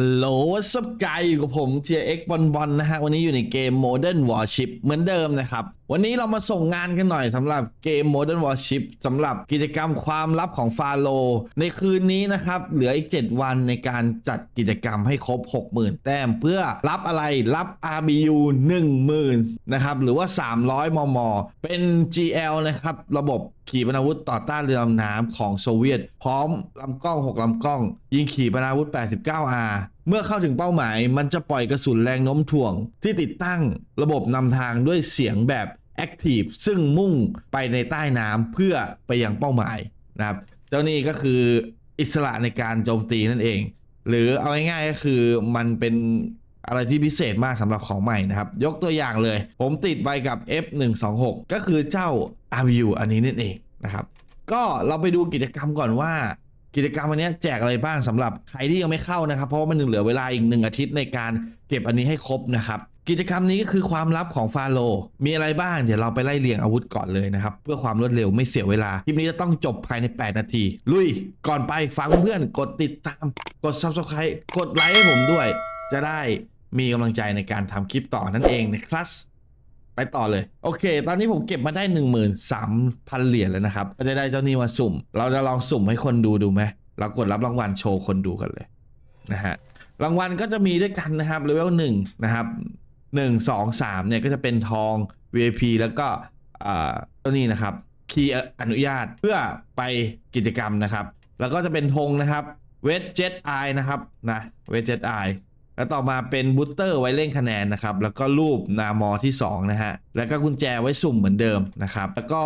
ฮัลโหลสับไกอยู่กับผมเทียเอ็กบอลบอลนะฮะ วันนี้อยู่ในเกม Modern Warship เหมือนเดิมนะครับ วันนี้เรามาส่งงานกันหน่อยสำหรับเกม Modern Warship สำหรับกิจกรรมความลับของฟาโล ในคืนนี้นะครับ เหลืออีก 7 วันในการจัดกิจกรรมให้ครบ 60,000 แต้ม เพื่อรับอะไรรับ RBU 10,000นะครับ หรือว่า 300 มม เป็น GL นะครับ ระบบขีปนาวุธต่อต้านเรือดำน้ำของโซเวียต พร้อมลำกล้อง 6 ลำกล้อง ยิงขีปนาวุธ 89R เมื่อเข้าถึงเป้าหมาย มันจะปล่อยกระสุนแรงโน้มถ่วง ที่ติดตั้งระบบนำทางด้วยเสียงแบบ Active ซึ่งมุ่งไปในใต้น้ำเพื่อไปยังเป้าหมายนะครับ เจ้านี่ก็คืออิสระในการโจมตีนั่นเอง หรือเอาง่ายๆก็คือมันเป็นอะไรที่พิเศษมากสำหรับของใหม่นะครับ ยกตัวอย่างเลย ผมติดไปกับ F126 ก็คือเจ้า RVU อันนี้นั่นเองนะครับ ก็เราไปดูกิจกรรมก่อนว่า กิจกรรมวันนี้แจกอะไรบ้างสำหรับใครที่ยังไม่เข้านะครับ เพราะว่ามันเหลือเวลาอีกหนึ่งอาทิตย์ในการเก็บอันนี้ให้ครบนะครับ กิจกรรมนี้ก็คือความลับของฟาโลมีอะไรบ้างเดี๋ยวเราไปไล่เรียงอาวุธก่อนเลยนะครับ เพื่อความรวดเร็วไม่เสียเวลา คลิปนี้จะต้องจบภายใน 8 นาที ลุย ก่อนไปฟังเพื่อนกดติดตาม กด subscribe กดไลค์ให้ผมด้วย จะได้มีกำลังใจในการทำคลิปต่อนั่นเองนะครับไปต่อเลย โอเค ตอนนี้ผมเก็บมาได้ 13,000 เหรียญแล้วนะครับก็จะได้เจ้านี่มาสุ่ม เราจะลองสุ่มให้คนดูดูไหมเรากดรับรางวัลโชว์คนดูกันเลยนะฮะรางวัลก็จะมีด้วยกันนะครับเลเวลหนึ่งนะครับ หนึ่งสองสามเนี่ยก็จะเป็นทอง VIP แล้วก็ตัวนี้นะครับคีย์อนุญาตเพื่อไปกิจกรรมนะครับ แล้วก็จะเป็นธงนะครับเวทเจ็ตไอนะครับนะเวทเจ็ตไอแล้วต่อมาเป็นบูสเตอร์ไว้เล่นคะแนนนะครับ แล้วก็รูปนามอที่ 2 นะฮะ แล้วก็กุญแจไว้สุ่มเหมือนเดิมนะครับ แล้วก็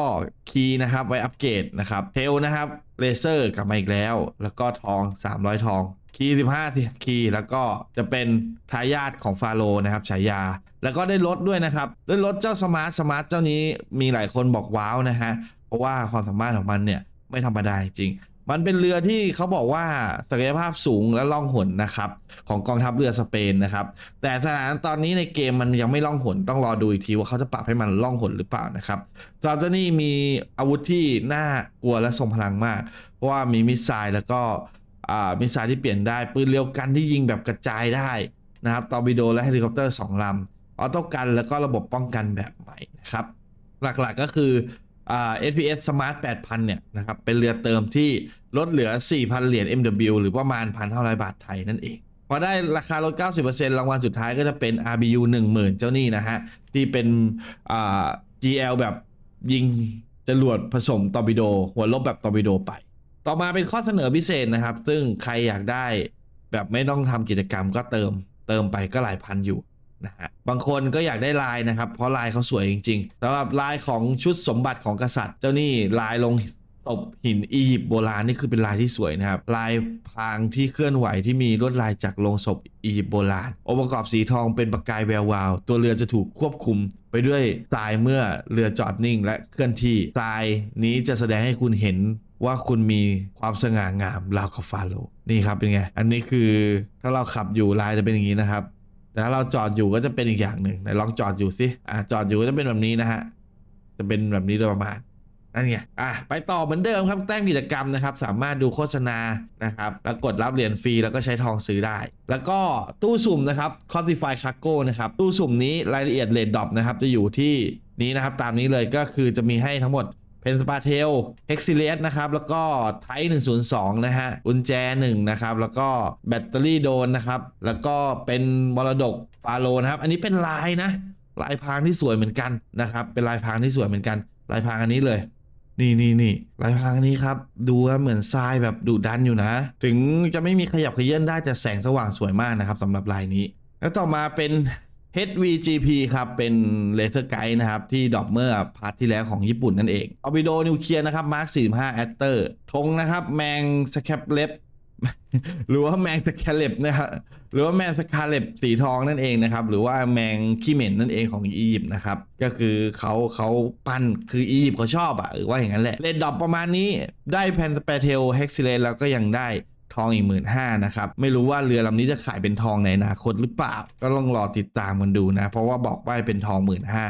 คีย์นะครับไว้อัปเกรดนะครับ เทลนะครับเลเซอร์กลับมาอีกแล้ว แล้วก็ทอง 300 ทอง คีย์15คีย์แล้วก็จะเป็นทายาทของฟาโรนะครับฉายา แล้วก็ได้รถด้วยนะครับ ได้รถเจ้าสมาร์ทสมาร์ทเจ้านี้มีหลายคนบอกว้าวนะฮะ เพราะว่าความสามารถของมันเนี่ยไม่ธรรมดาจริง มันเป็นเรือที่เขาบอกว่าศักยภาพสูงและล่องหนนะครับ ของกองทัพเรือสเปนนะครับ แต่สถานตอนนี้ในเกมมันยังไม่ล่องหนต้องรอดูอีกทีว่าเขาจะปรับให้มันล่องหนหรือเปล่านะครับสำหรับเจ้านี่มีอาวุธที่น่ากลัวและทรงพลังมาก เพราะว่ามีมิสไซล์แล้วก็ มิสไซล์ที่เปลี่ยนได้ ปืนเร็วกันที่ยิงแบบกระจายได้นะครับตอร์ปิโดและเฮลิคอปเตอร์สองลำออโต้กันแล้วก็ระบบป้องกันแบบใหม่นะครับ หลักๆก็คืออ่า SPS Smart 8,000 เนี่ยนะครับ เป็นเรือเติมที่ลดเหลือ 4,000 เหรียญ MW หรือประมาณ 1,500 บาทไทยนั่นเอง พอได้ราคาลด 90%รางวัลสุดท้ายก็จะเป็น RBU 10,000 เจ้านี่นะฮะ ที่เป็นอ่า GL แบบยิงจรวดผสมตอร์ปิโด หัวลบแบบตอร์ปิโดไป ต่อมาเป็นข้อเสนอพิเศษนะครับ ซึ่งใครอยากได้แบบไม่ต้องทำกิจกรรมก็เติม เติมไปก็หลายพันอยู่นะฮะบางคนก็อยากได้ลายนะครับ เพราะลายเขาสวยจริงๆสำหรับลายของชุดสมบัติของกษัตริย์ เจ้านี่ลายลงตบหินอียิปต์โบราณนี่คือเป็นลายที่สวยนะครับ ลายพรางที่เคลื่อนไหวที่มีลวดลายจากโลงศพอียิปต์โบราณองค์ประกอบสีทองเป็นประกายแวววาว ตัวเรือจะถูกควบคุมไปด้วยทรายเมื่อเรือจอดนิ่ง และเคลื่อนที่ทรายนี้จะแสดงให้คุณเห็น ว่าคุณมีความสง่างามราวกับฟาโรห์นี่ครับเป็นไง อันนี้คือถ้าเราขับอยู่ลายจะเป็นอย่างนี้นะครับ แต่ถ้าเราจอดอยู่ก็จะเป็นอีกอย่างหนึ่งไหนลองจอดอยู่สิอะจอดอยู่ก็จะเป็นแบบนี้นะฮะจะเป็นแบบนี้โดยประมาณนั่นไง อะ ไปต่อเหมือนเดิมครับ แต้มกิจกรรมนะครับ สามารถดูโฆษณา นะครับ แล้วกดรับเหรียญฟรี แล้วก็ใช้ทองซื้อได้ แล้วก็ตู้สุ่มนะครับ c o t i f y Cargo นะครับ ตู้สุ่มนี้รายละเอียดเลดดอปนะครับ จะอยู่ที่นี้นะครับ ตามนี้เลยก็คือจะมีให้ทั้งหมด เพนสปาเทลเฮกซิเลสนะครับ แล้วก็ไท102นย์สองนะฮะกุญแจ1นะครับ แล้วก็แบตเตอรี่โดนนะครับ แล้วก็เป็นมรดกฟาโลนะครับ อันนี้เป็นลายนะ ลายพรางที่สวยเหมือนกันนะครับ เป็นลายพรางที่สวยเหมือนกัน ลายพรางอันนี้เลย นี่นี่นี่ลายพรางอันนี้ครับ ดูเหมือนทรายแบบดุดันอยู่นะ ถึงจะไม่มีขยับขยื่นได้แต่แสงสว่างสวยมากนะครับสำหรับลายนี้ แล้วต่อมาเป็น HVGP ครับ เป็นเลเซอร์ไกด์นะครับ ที่ดรอปเมื่อพาร์ทที่แล้วของญี่ปุ่นนั่นเองอ r บิโดนิวเคลียร์นะครับมาร์ค45แอตเตอร์ธงนะครับ แมงสแคปเล็บหรือว่าแมงสแคลเล็บนะครับหรือว่าแมงสคาเล็บสีทองนั่นเองนะครับ หรือว่าแมงขี้เหม็นนั่นเองของอียิปต์นะครับ ก็คือเขาเขาปั้นคืออียิปต์เขาชอบอะหรือว่าอย่างนั้นแหละเลดดอปประมาณนี้ได้แพนสเปเทลเฮกซิเลนแล้วก็ยังได้ ทองอีกหมื่นห้านะครับ ไม่รู้ว่าเรือลำนี้จะขายเป็นทองในอนาคตหรือเปล่า ก็ลองรอติดตามกันดูนะ เพราะว่าบอกว่าเป็นทองหมื่นห้า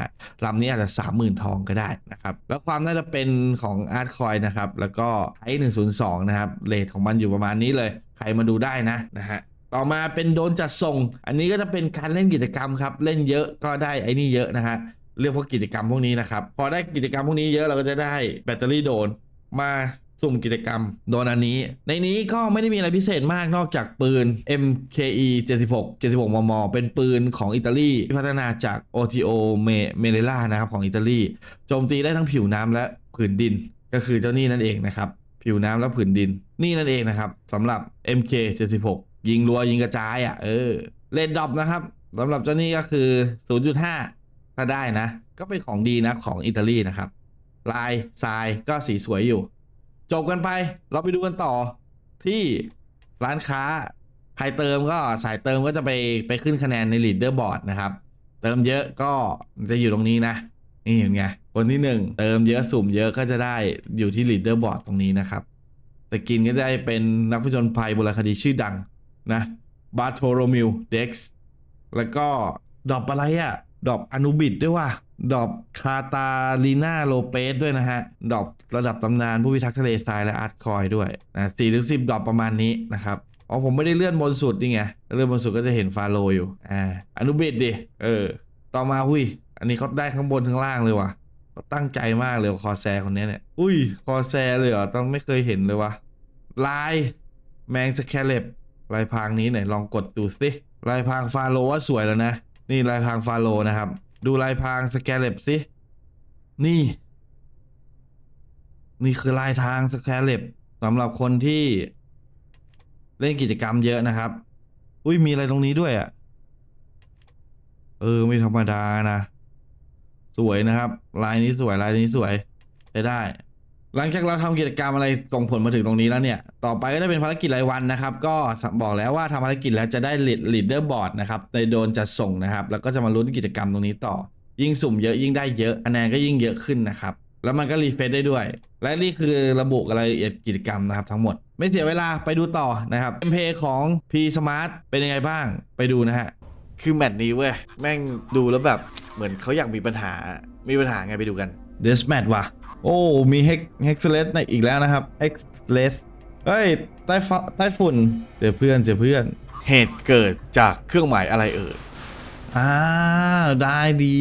ลำนี้อาจจะสามหมื่นทองก็ได้นะครับ แล้วความน่าจะเป็นของอาร์ตคอยนะครับ แล้วก็ไทหนึ่งศูนย์สองนะครับเลทของมันอยู่ประมาณนี้เลย ใครมาดูได้นะนะฮะต่อมาเป็นโดนจัดส่ง อันนี้ก็จะเป็นการเล่นกิจกรรมครับ เล่นเยอะก็ได้ไอ้นี่เยอะนะฮะเรื่องพวกกิจกรรมพวกนี้นะครับ พอได้กิจกรรมพวกนี้เยอะเราก็จะได้แบตเตอรี่โดนมา สุ่มกิจกรรม โดนอันนี้ ในนี้ก็ไม่ได้มีอะไรพิเศษมากนอกจากปืน MKE 76 76 มม เป็นปืนของอิตาลีที่พัฒนาจาก OTO m e l e l a นะครับของอิตาลีโจมตีได้ทั้งผิวน้ำและผืนดิน ก็คือเจ้านี่นั่นเองนะครับ ผิวน้ำและผืนดิน นี่นั่นเองนะครับสำหรับ MK 76ยิงรัวยิงกระจายอะเออเลนดอปนะครับสำหรับเจ้านี่ก็คือ 0.5 ถ้าได้นะ ก็เป็นของดีนะของอิตาลีนะครับลายทรายก็สีสวยอยู่ จบกันไป เราไปดูกันต่อที่ร้านค้า ใครเติมก็สายเติมก็จะไปไปขึ้นคะแนนในลีดเดอร์บอร์ดนะครับ เติมเยอะก็จะอยู่ตรงนี้นะ นี่เห็นไงคนที่หนึ่งเติมเยอะสุ่มเยอะก็จะได้อยู่ที่ลีดเดอร์บอร์ดตรงนี้นะครับสกินก็จะได้เป็นนักผจญภัยโบราณคดีชื่อดังนะบาโทโรมิลเด็กซ์แล้วก็ดอบอะไรอะดอบอนุบิดด้วยว่ะ ดอบคาตาลีนาโลเปสด้วยนะฮะ ดอบระดับตำนานผู้พิทักษ์ทะเลทรายและอาร์ตคอยด้วยนะสี่ถึงสิบดอบประมาณนี้นะครับอ๋อผมไม่ได้เลื่อนบนสุดนี่ไงเลื่อนบนสุดก็จะเห็นฟาโลอยู่อ่าอนุบิดดิเออ ต่อมาหุยอันนี้เขาได้ข้างบนข้างล่างเลยว่ะเขาตั้งใจมากเลยคอแซคนนี้เนี่ย อุ้ย คอแซเลยเหรอต้องไม่เคยเห็นเลยว่ะลายแมงสแคเล็บลายพรางนี้ไหนลองกดดูสิลายพรางฟาโลว่าสวยแล้วนะ นี่ลายพรางฟาโลนะครับ ดูลายพรางสแคลเล็บสินี่ นี่คือลายทางสแคลเล็บสำหรับคนที่เล่นกิจกรรมเยอะนะครับ อุ้ยมีอะไรตรงนี้ด้วยอะ่ะ เออ ไม่ธรรมดานะ สวยนะครับ ลายนี้สวย ลายนี้สวยใช้ได้ หลังจากเราทำกิจกรรมอะไรส่งผลมาถึงตรงนี้แล้วเนี่ย ต่อไปก็จะเป็นภารกิจรายวันนะครับ ก็บอกแล้วว่าทำภารกิจแล้วจะได้ลีดเดอร์บอร์ดนะครับในโดนจัดส่งนะครับ แล้วก็จะมาลุ้นกิจกรรมตรงนี้ต่อ ยิ่งสุ่มเยอะยิ่งได้เยอะคะแนนก็ยิ่งเยอะขึ้นนะครับ แล้วมันก็รีเฟรชได้ด้วย และนี่คือระบุรายละเอียดกิจกรรมนะครับ ทั้งหมด ไม่เสียเวลาไปดูต่อนะครับเอ็มเพของ P Smart เป็นยังไงบ้างไปดูนะฮะคือแมตช์นี้เว้ยแม่งดูแล้วแบบเหมือนเขาอยากมีปัญหามีปัญหาไงไปดูกันเดสแมทว่ะ โอ้ มีเฮกเฮกเลสในอีกแล้วนะครับเฮกเลสเฮ้ย ใต้ฟ้าใต้ฝุ่นเจอเพื่อนเจอเพื่อน เหตุเกิดจากเครื่องหมายอะไรเอ่ยอ่าได้ดี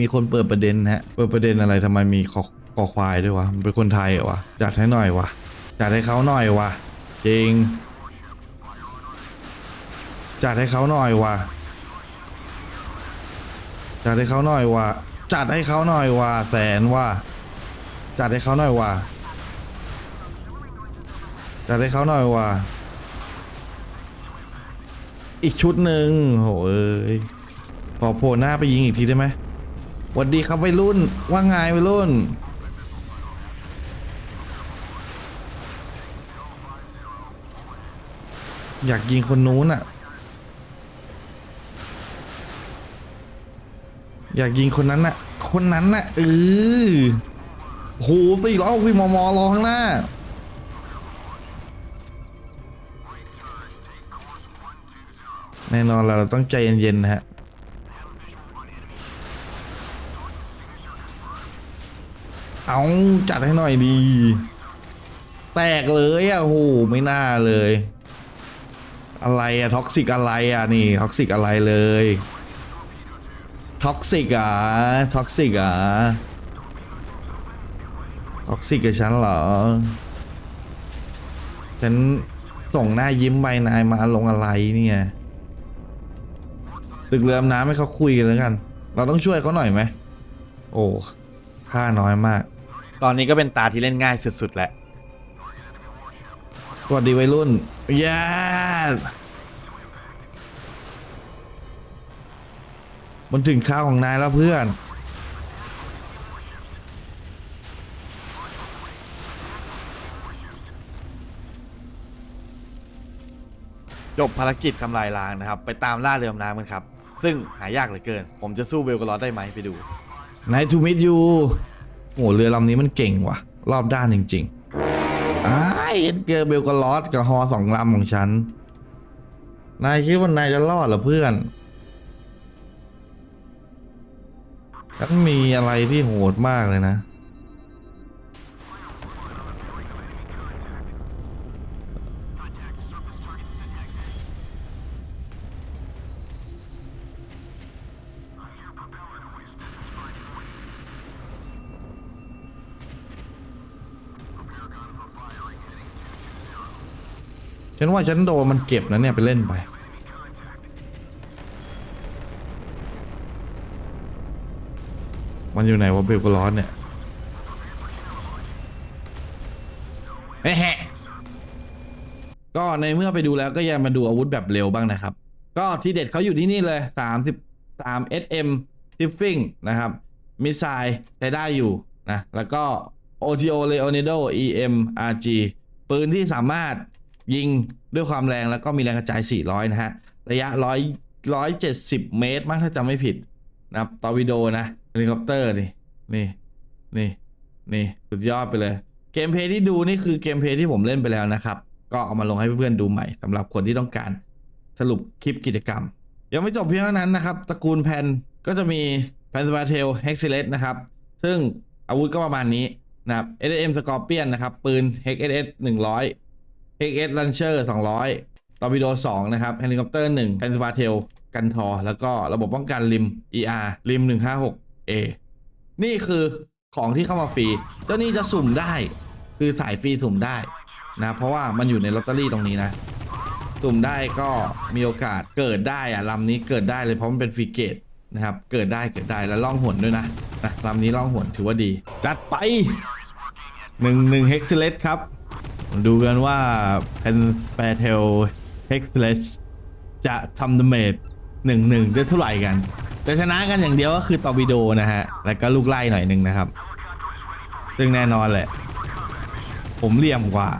มีคนเปิดประเด็นฮะ เปิดประเด็นอะไรทำไมมีคอคอควายด้วยวะมันเป็นคนไทยเหรอวะจัดให้หน่อยวะจัดให้เขาหน่อยวะจริงจัดให้เขาหน่อยวะจัดให้เขาหน่อยวะจัดให้เขาหน่อยวะแสนวะ จัดให้เขาหน่อยว่ะจัดให้เขาหน่อยว่ะอีกชุดหนึ่งโหเอ้ยขอโผล่หน้าไปยิงอีกทีได้ไหมสวัสดีครับวัยรุ่น ว่าไงวัยรุ่น อยากยิงคนนู้นอะอยากยิงคนนั้นน่ะคนนั้นน่ะเออ โหสี่ร้อยหกสิบมมรอข้างหน้า แน่นอนเราต้องใจเย็นๆนะฮะเอาจัดให้หน่อยดี แตกเลยอะโหไม่น่าเลย อะไรอะท็อกซิกอะไรอะนี่ท็อกซิกอะไรเลยท็อกซิกอะท็อกซิกอะ ท็อกซิกกับฉันเหรอ ฉันส่งหน้ายิ้มใบนายมาลงอะไรเนี่ยตึกเรือดำน้ำให้เขาคุยกันแล้วกัน เราต้องช่วยเขาหน่อยไหม โอ้ ค่าน้อยมาก ตอนนี้ก็เป็นตาที่เล่นง่ายสุดๆแหละสวัสดีวัยรุ่นยามันถึงข้าวของนายแล้วเพื่อน จบภารกิจทำลายล้างนะครับ ไปตามล่าเรือดำน้ำกันครับ ซึ่งหายากเหลือเกิน ผมจะสู้เบลกรอดได้ไหมไปดู Nice to meet you โอ้เรือลำนี้มันเก่งว่ะ รอบด้านจริงๆอ้ายเอ็นเกอร์เบลกรอดกับฮอสองลำของฉัน นายคิดว่านายจะรอดเหรอเพื่อนฉันมีอะไรที่โหดมากเลยนะ ฉันว่าฉันโดนมันเก็บนะเนี่ยไปเล่นไป มันอยู่ไหนวะเบลกร้อนเนี่ยเฮ้แฮะก็ในเมื่อไปดูแล้วก็ยังมาดูอาวุธแบบเร็วบ้างนะครับ ก็ที่เด็ดเขาอยู่ที่นี่เลย33 SM Tiffing นะครับมิสไซล์ใช้ได้อยู่นะ แล้วก็ OTO Leonido EM RG ปืนที่สามารถ ยิงด้วยความแรงแล้วก็มีแรงกระจาย 400 นะฮะ ระยะ 100 170 เมตรมั้งถ้าจำไม่ผิดนะครับตอวิโดนะเฮลิคอปเตอร์นี่นี่นี่นี่สุดยอดไปเลย เกมเพย์ที่ดูนี่คือเกมเพย์ที่ผมเล่นไปแล้วนะครับ ก็เอามาลงให้เพื่อนๆดูใหม่สำหรับคนที่ต้องการสรุปคลิปกิจกรรม ยังไม่จบเพียงเท่านั้นนะครับ ตระกูลแพนก็จะมีแพนสปาเทลเฮกซิเลสนะครับ ซึ่งอาวุธก็ประมาณนี้นะครับ SSM Scorpion นะครับ ปืน HSS 100 HSS Launcher 200ตอร์ปิโด2นะครับเฮลิคอปเตอร์1แพนสปาเทลกันทอ แล้วก็ระบบป้องกันริม ER ริม 156A นี่คือของที่เข้ามาฟรีเจ้านี่จะสุ่มได้ คือสายฟรีสุ่มได้นะเพราะว่ามันอยู่ในลอตเตอรี่ตรงนี้นะ สุ่มได้ก็มีโอกาสเกิดได้อะลำนี้เกิดได้เลยเพราะมันเป็นฟรีเกตนะครับ เกิดได้เกิดได้แล้วล่องหนด้วยนะนะลำนี้ล่องหนถือว่าดี จัดไปหนึ่งหนึ่งเฮกซ์เลสครับ ดูกันว่าเพนสเปเทลเฮกเลสจะทำดาเมจหนึ่งหนึ่งได้เท่าไหร่กัน แต่ชนะกันอย่างเดียวก็คือตอร์ปิโดนะฮะ แล้วก็ลูกไล่หน่อยหนึ่งนะครับ ซึ่งแน่นอนแหละ ผมเลี่ยมกว่า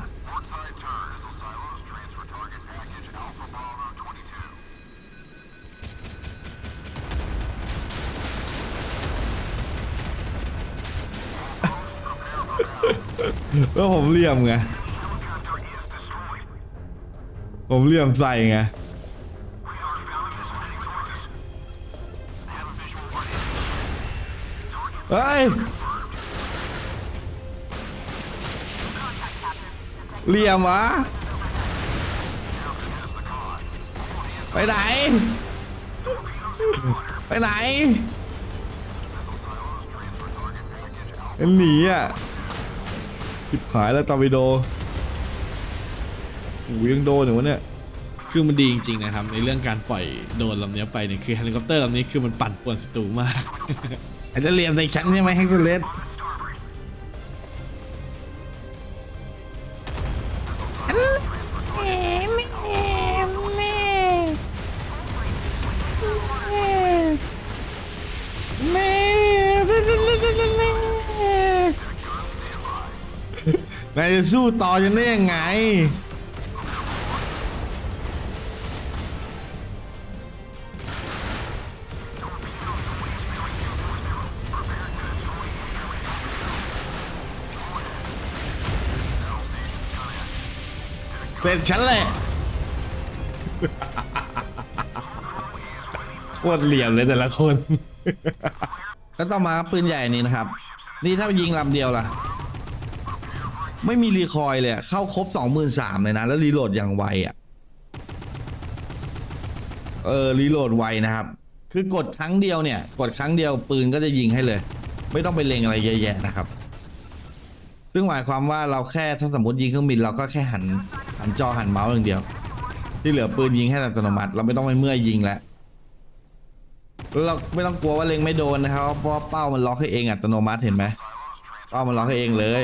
ก็ผมเลี่ยมไง ผมเหลี่ยมใส่ไงเฮ้ยเหลี่ยมวะไปไหน ไปไหนหนีอะผิดหายแล้วตอร์ปิโด โอ้ยยังโดนอยู่วะเนี่ย คือมันดีจริงๆนะครับ ในเรื่องการปล่อยโดรนลำนี้ไปเนี่ยคือเฮลิคอปเตอร์ลำนี้คือมันปั่นป่วนศัตรูมากอาจจะเหลี่ยมใส่ฉันใช่ไหมแฮกเกอร์เลสนายจะสู้ต่อจะได้ยังไง เป็นฉันแหละโคตรเหลี่ยมเลยแต่ละคนแล้วต่อมาปืนใหญ่นี่นะครับ นี่ถ้ายิงลำเดียวล่ะ ไม่มีรีคอยล์เลยอะเข้าครบสองหมื่นสามเลยนะ แล้วรีโหลดอย่างไวอะ เออรีโหลดไวนะครับ คือกดครั้งเดียวเนี่ย กดครั้งเดียวปืนก็จะยิงให้เลย ไม่ต้องไปเล็งอะไรเยอะแยะนะครับ ซึ่งหมายความว่าเราแค่ถ้าสมมติยิงเครื่องบินเราก็แค่หัน หันจอหันเมาส์อย่างเดียว ที่เหลือปืนยิงให้อัตโนมัติ เราไม่ต้องไปเมื่อยยิงแล้วเราไม่ต้องกลัวว่าเล็งไม่โดนนะครับ เพราะเป้ามันล็อกให้เองอัตโนมัติเห็นไหมเป้ามันล็อกให้เองเลย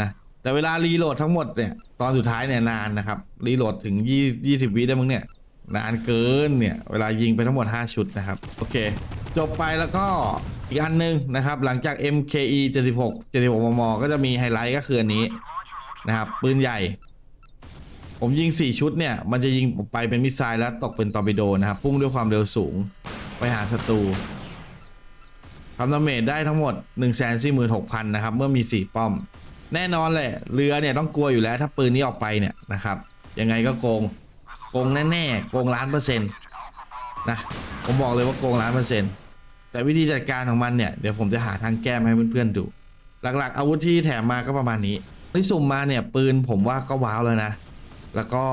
นะแต่เวลารีโหลดทั้งหมดเนี่ยตอนสุดท้ายเนี่ยนานนะครับรีโหลดถึงยี่ยี่สิบวิได้มั้งเนี่ยนานเกินเนี่ยเวลายิงไปทั้งหมด 5 ชุดนะครับ โอเค จบไปแล้วก็อีกอันหนึงนะครับ หลังจาก MKE 76 76มม ก็จะมีไฮไลท์ก็คืออันนี้นะครับ ปืนใหญ่ ผมยิง 4 ชุดเนี่ย มันจะยิงไปเป็นมิสไซล์แล้วตกเป็นตอร์ปิโดนะครับ พุ่งด้วยความเร็วสูงไปหาศัตรูทำดาเมจได้ทั้งหมด 146,000 นะครับ เมื่อมี 4 ป้อม แน่นอนแหละ เรือเนี่ยต้องกลัวอยู่แล้วถ้าปืนนี้ออกไปเนี่ยนะครับ ยังไงก็โกง โกงแน่ๆ โกงล้านเปอร์เซ็นต์นะ ผมบอกเลยว่าโกงล้านเปอร์เซ็นต์ แต่วิธีจัดการของมันเนี่ย เดี๋ยวผมจะหาทางแก้มให้เพื่อนๆดู หลักๆ อาวุธที่แถมมาก็ประมาณนี้ที่สุ่มมาเนี่ยปืนผมว่าก็ว้าวแล้วนะ แล้วก็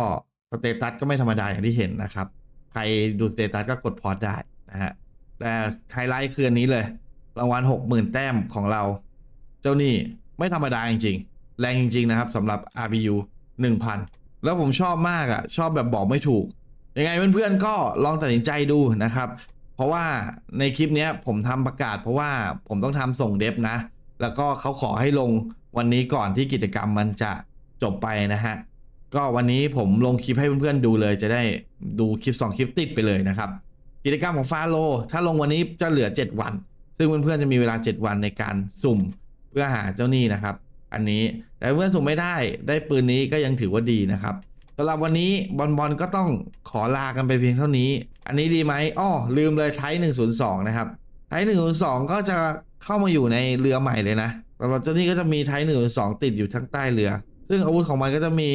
สเตตัสก็ไม่ธรรมดาอย่างที่เห็นนะครับ ใครดูสเตตัสก็กดพอร์ตได้นะฮะ แต่ไฮไลท์คืออันนี้เลย รางวัลหกหมื่นแต้มของเรา เจ้านี่ไม่ธรรมดาจริงๆ แรงจริง ๆ นะครับสำหรับ RBU 1000 แล้วผมชอบมากอะ่ะ ชอบแบบบอกไม่ถูก ยังไงเพื่อนๆก็ลองตัดสินใจดูนะครับ เพราะว่าในคลิปนี้ผมทำประกาศ เพราะว่าผมต้องทำส่งเดฟนะ แล้วก็เขาขอให้ลงวันนี้ก่อนที่กิจกรรมมันจะจบไปนะฮะ ก็วันนี้ผมลงคลิปให้เพื่อนๆดูเลยจะได้ดูคลิป 2 คลิปติดไปเลยนะครับ กิจกรรมของฟาโล ถ้าลงวันนี้จะเหลือ 7 วัน ซึ่งเพื่อนๆจะมีเวลา 7 วันในการสุ่มเพื่อหาเจ้าหนี้นะครับ อันนี้แต่เพื่อนสุ่มไม่ได้ได้ปืนนี้ก็ยังถือว่าดีนะครับสำหรับวันนี้บอลบอลก็ต้องขอลากันไปเพียงเท่านี้ อันนี้ดีไหมอ้อลืมเลยไทย102 นะครับไทย102 ก็จะเข้ามาอยู่ในเรือใหม่เลยนะสำหรับเจ้าหนี้ก็จะมีไทย102 ติดอยู่ทั้งใต้เรือ ซึ่งอาวุธของมันก็จะมี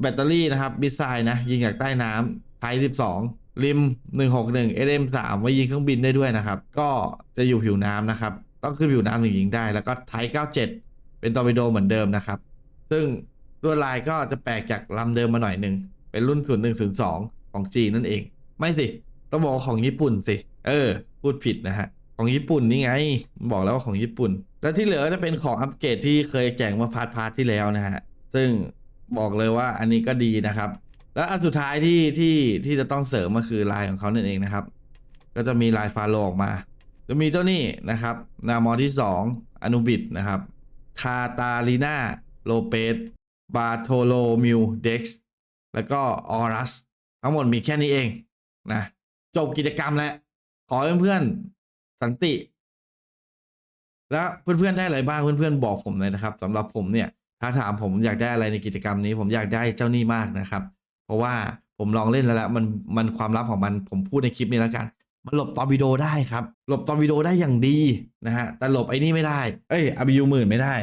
แบตเตอรี่นะครับบิสไซน์นะ ยิงจากใต้น้ำไทย12 ริม 161 SM3 ไว้ยิงเครื่องบินได้ด้วยนะครับ ก็จะอยู่ผิวน้ำนะครับ ต้องขึ้นผิวน้ำถึงยิงได้ แล้วก็ไทย97 เป็นตอร์ปิโดเหมือนเดิมนะครับ ซึ่งลวดลายก็จะแปลกจากลำเดิมมาหน่อยหนึ่ง เป็นรุ่น 0102 ของจีนนั่นเอง ไม่สิ ต้องบอกของญี่ปุ่นสิ เออ พูดผิดนะฮะ ของญี่ปุ่นนี่ไง บอกแล้วว่าของญี่ปุ่น แล้วที่เหลือจะเป็นของอัปเกรดที่เคยแจกมาพาร์ทพาร์ทที่แล้วนะฮะ ซึ่ง บอกเลยว่าอันนี้ก็ดีนะครับ แล้วอันสุดท้ายที่ที่ที่จะต้องเสริมก็คือลายของเขานั่นเองนะครับ ก็จะมีลายฟาโลออกมา จะมีเจ้านี่นะครับ นามอที่2อนุบิดนะครับคาตาลีนาโลเปสบาโทโลมิวเด็กซ์แล้วก็ออรัสทั้งหมดมีแค่นี้เองนะจบกิจกรรมแล้ว ขอเพื่อนๆสันติ แล้วเพื่อนๆได้อะไรบ้างเพื่อนๆบอกผมเลยนะครับสำหรับผมเนี่ย ถ้าถามผมอยากได้อะไรในกิจกรรมนี้ ผมอยากได้เจ้าหนี้มากนะครับ เพราะว่าผมลองเล่นแล้วแหละมันมันความลับของมันผมพูดในคลิปนี้แล้วกัน มันหลบตอร์ปิโดได้ครับ หลบตอร์ปิโดได้อย่างดีนะฮะแต่หลบไอ้นี่ไม่ได้ เอ้ยอาบิยูหมื่นไม่ได้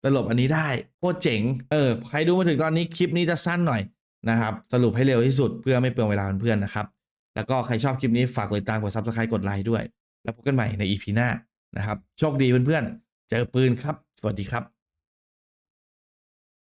แต่หลบอันนี้ได้โคตรเจ๋งเออใครดูมาถึงตอนนี้คลิปนี้จะสั้นหน่อยนะครับสรุปให้เร็วที่สุดเพื่อไม่เปลืองเวลาเพื่อนๆนะครับแล้วก็ใครชอบคลิปนี้ฝากกดติดตามกด subscribe กดไลค์ด้วย แล้วพบกันใหม่ใน EP หน้านะครับโชคดีเพื่อนๆเจอปืนครับ สวัสดีครับ